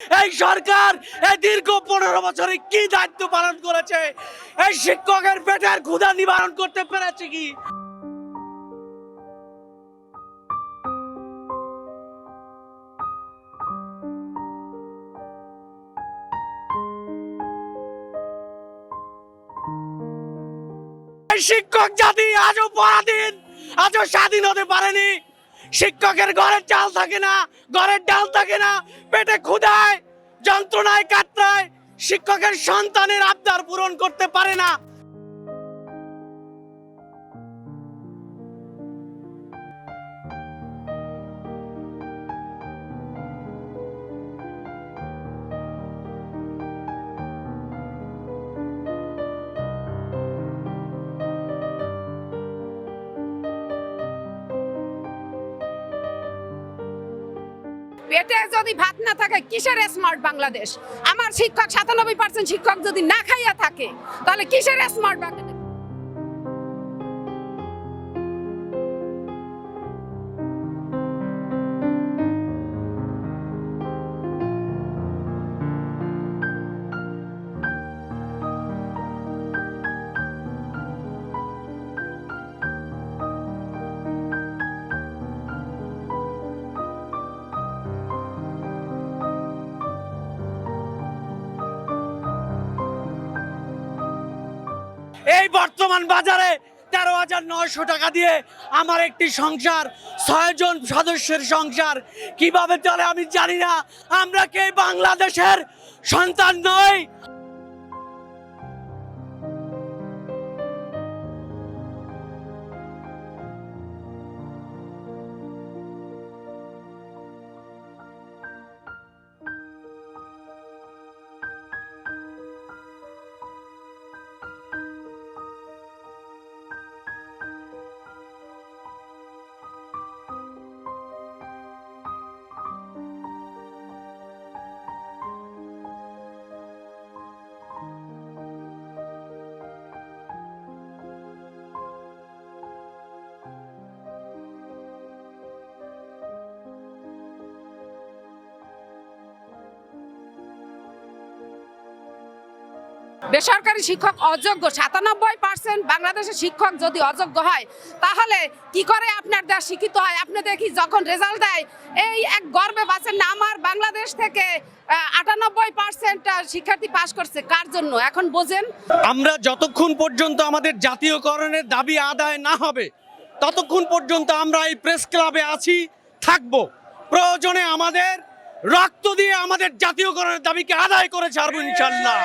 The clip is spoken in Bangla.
এই সরকার, এই দীর্ঘ পনেরো বছরে কি দায়িত্ব পালন করেছে? এই শিক্ষকের পেটের ক্ষুধা নিবারণ করতে পেরেছে কি? শিক্ষক জাতি আজও পরাধীন, আজও স্বাধীন হতে পারেনি। শিক্ষকের ঘরের চাল থাকে না, ঘরের ডাল থাকে না, পেটে ক্ষুধায় যন্ত্রণায় কাটায় শিক্ষকের সন্তানের আবদার পূরণ করতে পারে না। পেটে যদি ভাত না থাকে, কিসের স্মার্ট বাংলাদেশ? আমার শিক্ষক সাতানব্বই পার্সেন্ট শিক্ষক যদি না খাইয়া থাকে, তাহলে কিসের স্মার্ট বাংলাদেশ? এই বর্তমান বাজারে তেরো হাজার নয়শো টাকা দিয়ে আমার একটি সংসার, ছয়জন সদস্যের সংসার। কীভাবে চলে আমি জানি না। আমরা কে বাংলাদেশের সন্তান নই? বেসরকারি শিক্ষক অযোগ্য, সাতানব্বই পার্সেন্ট বাংলাদেশের শিক্ষক যদি অযোগ্য হয়, তাহলে কি করে আপনার দেশ শিক্ষিত হয়? আপনি দেখি যখন রেজাল্ট দেয়, এই এক গর্বে বাঁচেন না, আমার বাংলাদেশ থেকে আটানব্বই পার্সেন্ট শিক্ষার্থী পাশ করছে। কার জন্য? এখন বোঝেন। আমরা যতক্ষণ পর্যন্ত আমাদের জাতীয়করণের দাবি আদায় না হবে, ততক্ষণ পর্যন্ত আমরা এই প্রেস ক্লাবে আছি, থাকব। প্রয়োজনে আমাদের রক্ত দিয়ে আমাদের জাতীয়করণের দাবিকে আদায় করে ছাড়বো ইনশাল্লাহ